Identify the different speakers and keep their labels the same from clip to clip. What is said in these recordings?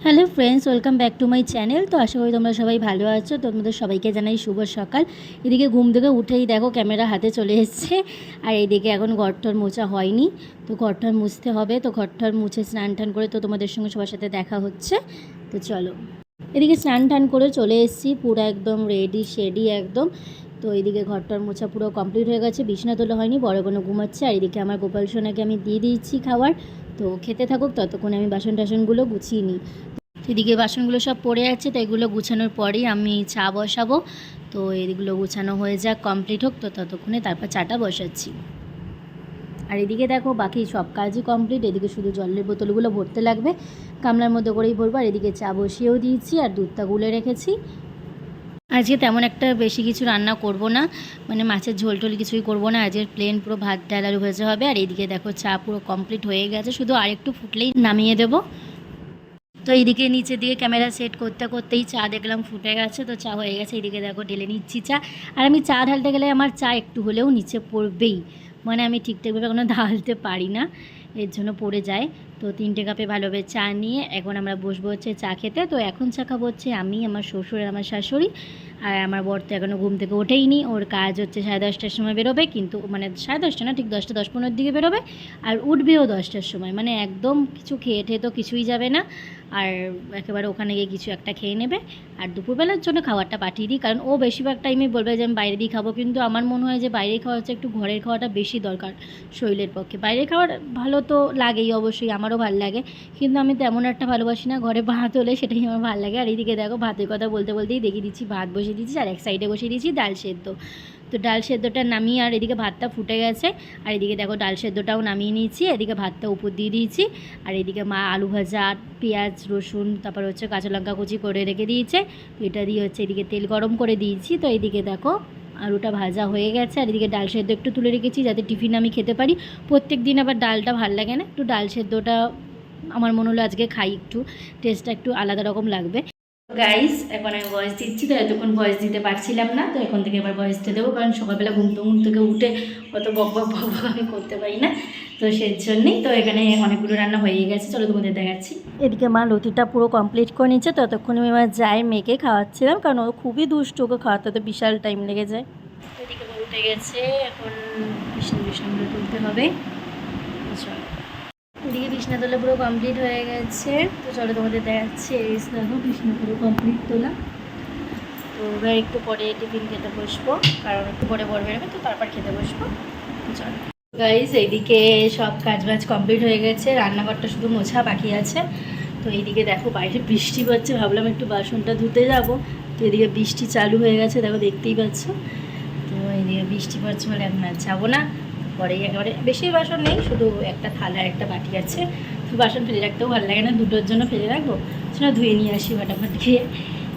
Speaker 1: Hello friends, welcome back to my channel. তো আশা করি তোমরা সবাই ভালো আছো। তোমাদের সবাইকে জানাই শুভ সকাল। এদিকে ঘুম থেকে উঠেই দেখো ক্যামেরা হাতে চলে এসছে। আর এইদিকে এখন ঘরটর মোছা হয়নি। তো ঘরটর মুছতে হবে। তো ঘরটর মুছে স্নান টান করে তো তোমাদের সঙ্গে সবার সাথে দেখা হচ্ছে। তো চলো। এদিকে স্নান টান করে চলে এসেছি। পুরো একদম রেডি শেডি একদম। তো এইদিকে ঘরটার মোছা পুরো কমপ্লিট হয়ে গেছে। বিছনা তোলা হয়নি বড় কোনো ঘুমাচ্ছে। আর এদিকে আমার গোপাল সোনাকে আমি দিয়ে দিয়েছি খাবার তো খেতে থাকুক, ততক্ষণে আমি বাসন টাসনগুলো গুছিয়ে নিই। এদিকে বাসনগুলো সব পড়ে আছে, তো এগুলো গুছানোর পরেই আমি চা বসাবো। তো এগুলো গুছানো হয়ে যাক কমপ্লিট হোক, তো ততক্ষণে তারপর চাটা বসাচ্ছি। আর এদিকে দেখো, বাকি সব কাজই কমপ্লিট এদিকে শুধু জলের বোতলগুলো ভরতে লাগবে। গামলার মধ্যে করেই ভরবো। আর এদিকে চা বসিয়েও দিয়েছি, আর দুধটা গুলে রেখেছি। আজকে তেমন একটা বেশি কিছু রান্না করব না। মানে মাছের ঝোল টোল কিছুই করব না। আজকে প্লেন পুরো ভাত, ডাল, আলু ভেজা হবে। আর এইদিকে দেখো চা পুরো কমপ্লিট হয়ে গেছে। শুধু আরেকটু ফুটলেই নামিয়ে দেবো। তো এইদিকে নিচের দিকে ক্যামেরা সেট করতে করতেই চা দেখলাম ফুটে গেছে। তো চা হয়ে গেছে। এইদিকে দেখো ঢেলে নিচ্ছি চা। আর আমি চা ঢালতে গেলে আমার চা একটু হলেও নিচে পড়বেই। মানে আমি ঠিকঠাকভাবে কোনো ঢালতে পারি না, এর জন্য পড়ে যায়। তো তিনটে কাপে ভালোভাবে চা নিয়ে এখন আমরা বসবো হচ্ছে চা খেতে। তো এখন চা খাব হচ্ছে আমি, আমার শ্বশুর আর আমার শাশুড়ি। আর আমার বর তো এখনও ঘুম থেকে ওঠেইনি। ওর কাজ হচ্ছে সাড়ে দশটার সময় বেরোবে, কিন্তু মানে সাড়ে দশটা না, ঠিক দশটা, দশ পনেরোর দিকে বেরোবে। আর উঠবেও দশটার সময়। মানে একদম কিছু খেয়ে ঠেয়ে তো কিছুই যাবে না। আর একেবারে ওখানে গিয়ে কিছু একটা খেয়ে নেবে আর দুপুরবেলার জন্য খাবারটা পাঠিয়ে দিই। কারণ ও বেশিরভাগ টাইমে বলবে যে, আমি বাইরে দিয়ে খাব। কিন্তু আমার মনে হয় যে বাইরে খাওয়া হচ্ছে একটু ঘরের খাওয়াটা বেশি দরকার শরীরের পক্ষে। বাইরের খাওয়ার ভালো তো লাগেই অবশ্যই, আমারও ভালো লাগে। কিন্তু আমি তেমন একটা ভালোবাসি না, ঘরে ভাত হলে সেটাই আমার ভালো লাগে। আর এইদিকে দেখো, ভাতের কথা বলতে বলতেই দেখিয়ে দিচ্ছি, ভাত বসিয়ে দিচ্ছি আর এক সাইডে বসিয়ে দিচ্ছি, ডাল সেদ্ধ। তো ডাল সেদ্ধটা নামিয়ে আর এদিকে ভাতটা ফুটে গেছে। আর এদিকে দেখো ডাল সেদ্ধটাও নামিয়ে নিয়েছি, এদিকে ভাতটা উপর দিয়ে দিয়েছি। আর এদিকে মা আলু ভাজা, পেঁয়াজ, রসুন, তারপর হচ্ছে কাঁচা লঙ্কা কুচি করে রেখে দিয়েছে। এটা দিয়ে হচ্ছে এদিকে তেল গরম করে দিয়েছি। তো এদিকে দেখো আলুটা ভাজা হয়ে গেছে। আর এদিকে ডাল সেদ্ধ একটু তুলে রেখেছি যাতে টিফিন আমি খেতে পারি। প্রত্যেক দিন আবার ডালটা ভালো লাগে না। একটু ডাল সেদ্ধটা আমার মনে হলো আজকে খাই একটু। টেস্টটা একটু আলাদা রকম লাগবে। গাইস এখন আমি ভয়েস দিচ্ছি তো এতক্ষণ ভয়েস দিতে পারছিলাম না তো এখন থেকে এবার ভয়েসটা দেবো কারণ সকালবেলা ঘুম ঘুম থেকে উঠে অত বক বক বক বক আমি করতে পারি না তো সেই জন্যই তো এখানে অনেকগুলো রান্না হয়ে গেছে চলো তোমাদের দেখাচ্ছি। এদিকে মা লতিটা পুরো কমপ্লিট করে নিচ্ছে ততক্ষণ আমি আমার যাই মেয়েকে খাওয়াচ্ছিলাম কারণ ও খুবই দুষ্ট ওকে খাওয়াতে তো বিশাল টাইম লেগে যায়। এদিকে উঠে গেছে এখন বিছনা বিছনাগুলো তুলতে হবে। চলো। এদিকে বিছনা তোলা পুরো কমপ্লিট হয়ে গেছে। তো চলো তোমাদের দেখাচ্ছি, এই দেখো বিছনা পুরো কমপ্লিট তোলা। তো এবার একটু পরে টিফিন খেতে বসবো, কারণ একটু পরে বড় বেরোবে, তো তারপর খেতে বসবো। চলো। গাইজ এইদিকে সব কাজ বাজ কমপ্লিট হয়ে গেছে, রান্নাঘরটা শুধু মোছা, বাকি আছে। তো এইদিকে দেখো বাইরে বৃষ্টি পড়ছে, ভাবলাম একটু বাসনটা ধুতে যাব। তো এদিকে বৃষ্টি চালু হয়ে গেছে, দেখো দেখতেই পাচ্ছ। তো এইদিকে বৃষ্টি পড়ছে বলে এখন আর যাব না। পরেই একেবারে বেশি বাসন নেই, শুধু একটা থালা আর একটা বাটি আছে। তো বাসন ফেলে রাখতেও ভালো লাগে না, দুটোর জন্য ফেলে রাখব। সেটা ধুয়ে নিয়ে আসি ফাটাফাট খেয়ে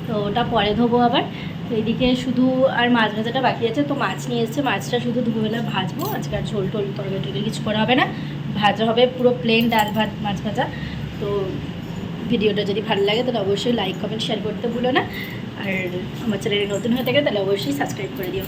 Speaker 1: তো ওটা পরে ধোবো আবার। তো এইদিকে শুধু আর মাছ ভাজাটা বাকি আছে। তো মাছ নিয়ে এসেছে, মাছটা শুধু দুপুরবেলা ভাজবো। আজকে আর ঝোল টোল, তরকারি টরকারি কিছু করা হবে না। ভাজা হবে পুরো প্লেন ডাল ভাত, মাছ ভাজা। তো ভিডিওটা যদি ভালো লাগে, তাহলে অবশ্যই লাইক কমেন্ট শেয়ার করতে ভুলো না। আর আমার চ্যানেলে নতুন হয়ে থাকে, তাহলে অবশ্যই সাবস্ক্রাইব করে দিও।